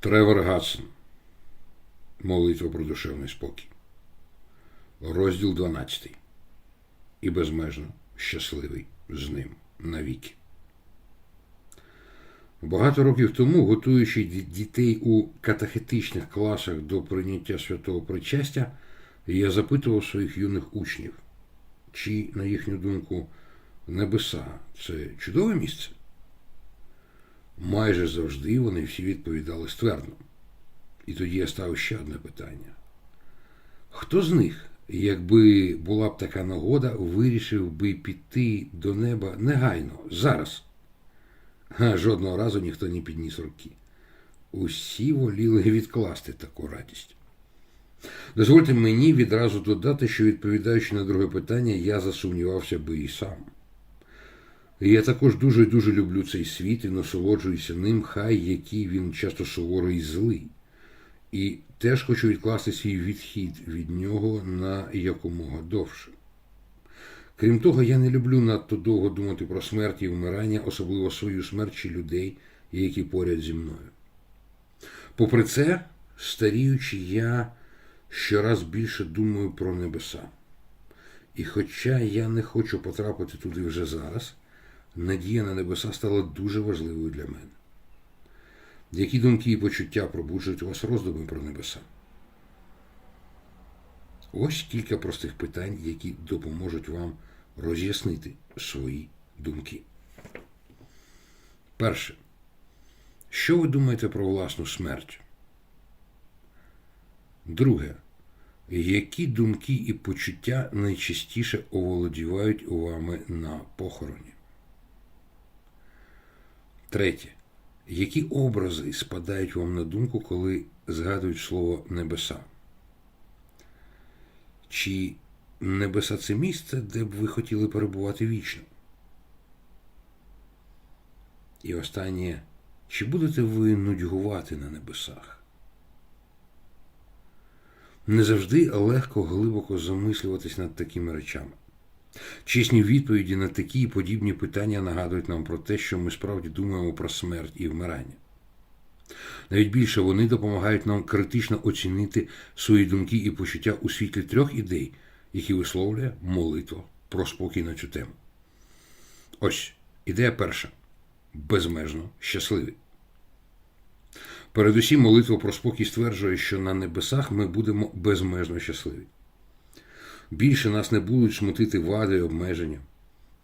Тревор Гадсон. Молитва про душевний спокій. Розділ 12. І безмежно щасливий з ним навіки. Багато років тому, готуючи дітей у катехетичних класах до прийняття святого причастя, я запитував своїх юних учнів, чи, на їхню думку, небеса це чудове місце? Майже завжди вони всі відповідали ствердно. І тоді я ставив ще одне питання. Хто з них, якби була б така нагода, вирішив би піти до неба негайно, зараз? Жодного разу ніхто не підніс руки. Усі воліли відкласти таку радість. Дозвольте мені відразу додати, що відповідаючи на друге питання, я засумнівався би і сам. Я також дуже-дуже люблю цей світ і насолоджуюся ним, хай який він часто суворий і злий. І теж хочу відкласти свій відхід від нього на якомога довше. Крім того, я не люблю надто довго думати про смерть і вмирання, особливо свою смерть чи людей, які поряд зі мною. Попри це, старіючи, я щораз більше думаю про небеса. І хоча я не хочу потрапити туди вже зараз, надія на небеса стала дуже важливою для мене. Які думки і почуття пробуджують у вас роздуми про небеса? Ось кілька простих питань, які допоможуть вам роз'яснити свої думки. Перше. Що ви думаєте про власну смерть? Друге. Які думки і почуття найчастіше оволодівають вами на похороні? Третє. Які образи спадають вам на думку, коли згадують слово небеса? Чи небеса це місце, де б ви хотіли перебувати вічно? І останнє, чи будете ви нудьгувати на небесах? Не завжди легко глибоко замислюватись над такими речами. Чесні відповіді на такі і подібні питання нагадують нам про те, що ми справді думаємо про смерть і вмирання. Навіть більше вони допомагають нам критично оцінити свої думки і почуття у світлі трьох ідей, які висловлює молитва про спокій на цю тему. Ось ідея перша безмежно щасливі. Передусім, молитва про спокій стверджує, що на небесах ми будемо безмежно щасливі. Більше нас не будуть смутити вади і обмеження,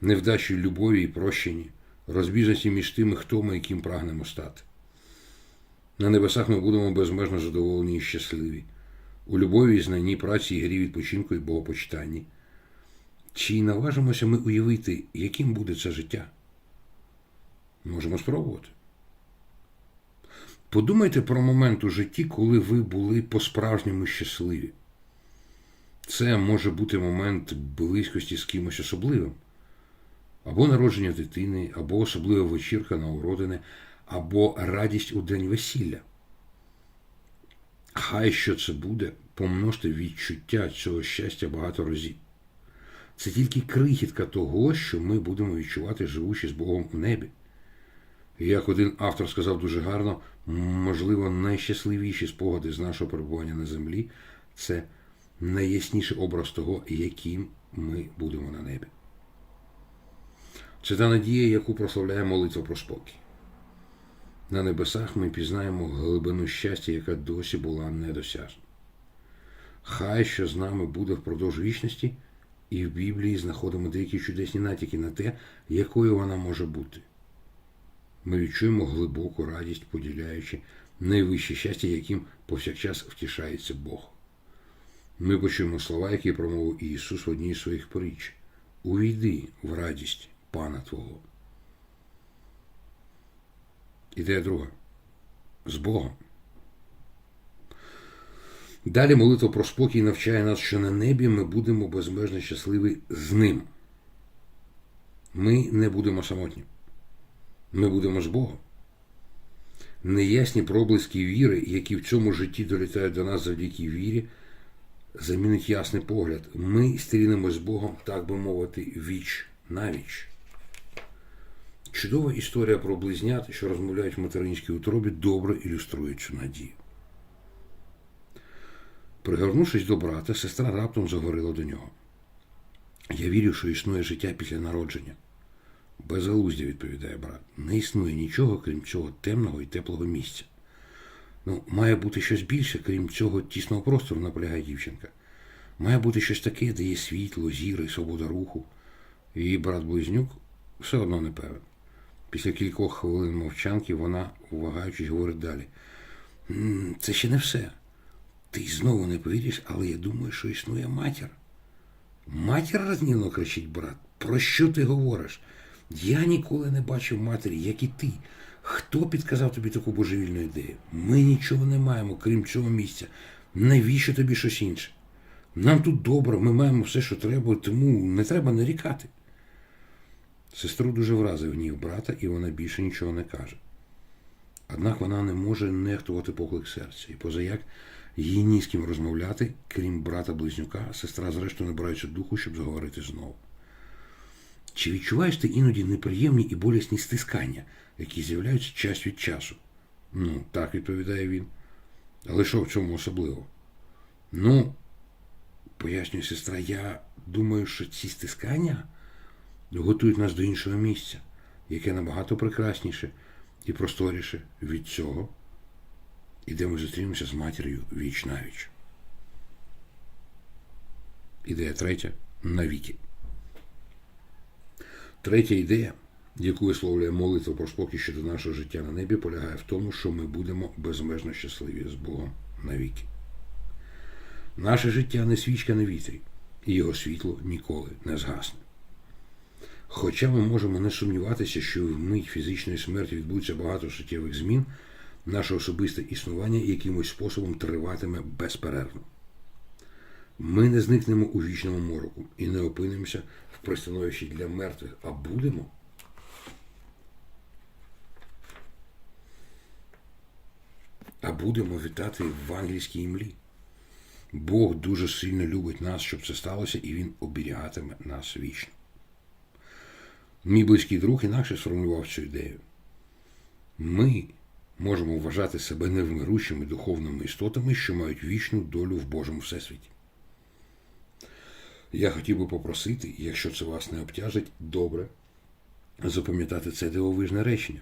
невдачі любові і прощенні, розбіжності між тими, хто ми яким прагнемо стати. На небесах ми будемо безмежно задоволені і щасливі, у любові, і знанні, праці, і грі, відпочинку і богопочитанні. Чи наважимося ми уявити, яким буде це життя? Можемо спробувати. Подумайте про момент у житті, коли ви були по-справжньому щасливі. Це може бути момент близькості з кимось особливим, або народження дитини, або особлива вечірка на уродини, або радість у день весілля. Хай що це буде, помножте відчуття цього щастя багато разів. Це тільки крихітка того, що ми будемо відчувати, живучи з Богом у небі. І Як один автор сказав дуже гарно, можливо, найщасливіші спогади з нашого перебування на землі це найясніший образ того, яким ми будемо на небі. Це та надія, яку прославляє молитва про спокій. На небесах ми пізнаємо глибину щастя, яка досі була недосяжна. Хай що з нами буде впродовж вічності, і в Біблії знаходимо деякі чудесні натяки на те, якою вона може бути. Ми відчуємо глибоку радість, поділяючи найвище щастя, яким повсякчас втішається Бог. Ми почуємо слова, які промовив Ісус в одній з своїх поріч. Увійди в радість Пана Твого. Ідея друга. З Богом. Далі молитва про спокій навчає нас, що на небі ми будемо безмежно щасливі з ним. Ми не будемо самотні. Ми будемо з Богом. Неясні проблиски віри, які в цьому житті долітають до нас завдяки вірі, замінить ясний погляд. Ми стрінемось з Богом, так би мовити, віч на віч. Чудова історія про близнят, що розмовляють в материнській утробі, добре ілюструє цю надію. Пригорнувшись до брата, сестра раптом заговорила до нього. Я вірю, що існує життя після народження. Безгалуздя, відповідає брат. Не існує нічого, крім цього темного і теплого місця. Ну, має бути щось більше, крім цього тісного простору, наполягає дівчинка. Має бути щось таке, де є світло, зіра і свобода руху. Її брат Близнюк все одно не певен. Після кількох хвилин мовчанки вона, увагаючись, говорить далі. Це ще не все. Ти знову не повіриш, але я думаю, що існує матір. Матір рознівно кричить брат. Про що ти говориш? Я ніколи не бачив матері, як і ти. Хто підказав тобі таку божевільну ідею? Ми нічого не маємо, крім цього місця. Навіщо тобі щось інше? Нам тут добре, ми маємо все, що треба, тому не треба нарікати. Сестру дуже вразив гнів брата, і вона більше нічого не каже. Однак вона не може нехтувати поклик серця, і позаяк їй ні з ким розмовляти, крім брата-близнюка, сестра зрештою набирається духу, щоб заговорити знову. Чи відчуваєш ти іноді неприємні і болісні стискання, які з'являються час від часу? Ну, так, відповідає він. Але що в цьому особливо? Ну, пояснює сестра, я думаю, що ці стискання готують нас до іншого місця, яке набагато прекрасніше і просторіше від цього, і де ми зустрінемося з матір'ю віч навіч. Ідея третя навіки. Третя ідея, яку висловлює молитва про спокій щодо нашого життя на небі, полягає в тому, що ми будемо безмежно щасливі з Богом навіки. Наше життя не свічка на вітрі, і його світло ніколи не згасне. Хоча ми можемо не сумніватися, що в мить фізичної смерті відбудеться багато суттєвих змін, наше особисте існування якимось способом триватиме безперервно. Ми не зникнемо у вічному мороку і не опинимося в пристановищі для мертвих, а будемо. А будемо вітати в ангельській імлі. Бог дуже сильно любить нас, щоб це сталося, і Він оберігатиме нас вічно. Мій близький друг інакше сформулював цю ідею. Ми можемо вважати себе невмирущими духовними істотами, що мають вічну долю в Божому Всесвіті. Я хотів би попросити, якщо це вас не обтяжить, добре запам'ятати це дивовижне речення.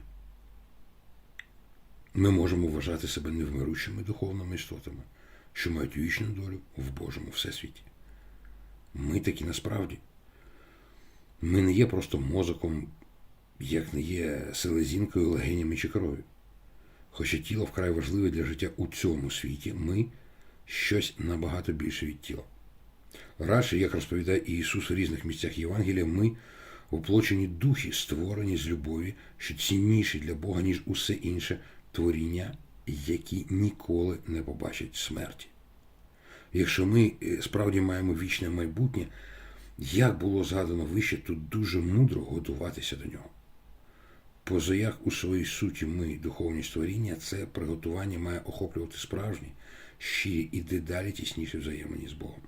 Ми можемо вважати себе невмирущими духовними істотами, що мають вічну долю в Божому Всесвіті. Ми такі насправді. Ми не є просто мозоком, як не є селезінкою, легенями чи кров'ю. Хоча тіло вкрай важливе для життя у цьому світі, ми щось набагато більше від тіла. Радше, як розповідає Ісус у різних місцях Євангелія, ми оплочені духи, створені з любові, що цінніші для Бога, ніж усе інше творіння, які ніколи не побачать смерті. Якщо ми е, справді маємо вічне майбутнє, як було згадано вище, тут дуже мудро готуватися до нього. Позаяк у своїй суті ми, духовні створіння, це приготування має охоплювати справжні, щирі і дедалі тісніші взаємині з Богом.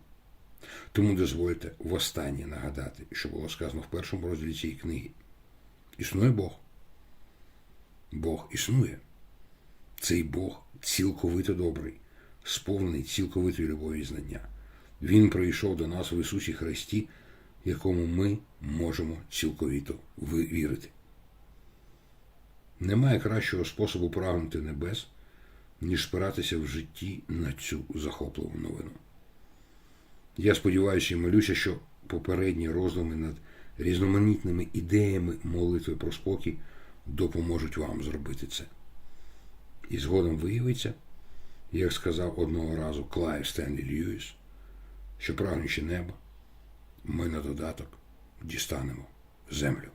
Тому дозвольте востаннє нагадати, що було сказано в першому розділі цієї книги. Існує Бог. Бог існує. Цей Бог цілковито добрий, сповнений цілковитої любові і знання. Він прийшов до нас в Ісусі Христі, якому ми можемо цілковито вірити. Немає кращого способу прагнути небес, ніж спиратися в житті на цю захопливу новину. Я сподіваюся і молюся, що попередні роздуми над різноманітними ідеями молитви про спокій допоможуть вам зробити це. І згодом виявиться, як сказав одного разу Клайв Стенлі Льюіс, що прагнучи неба, ми на додаток дістанемо землю.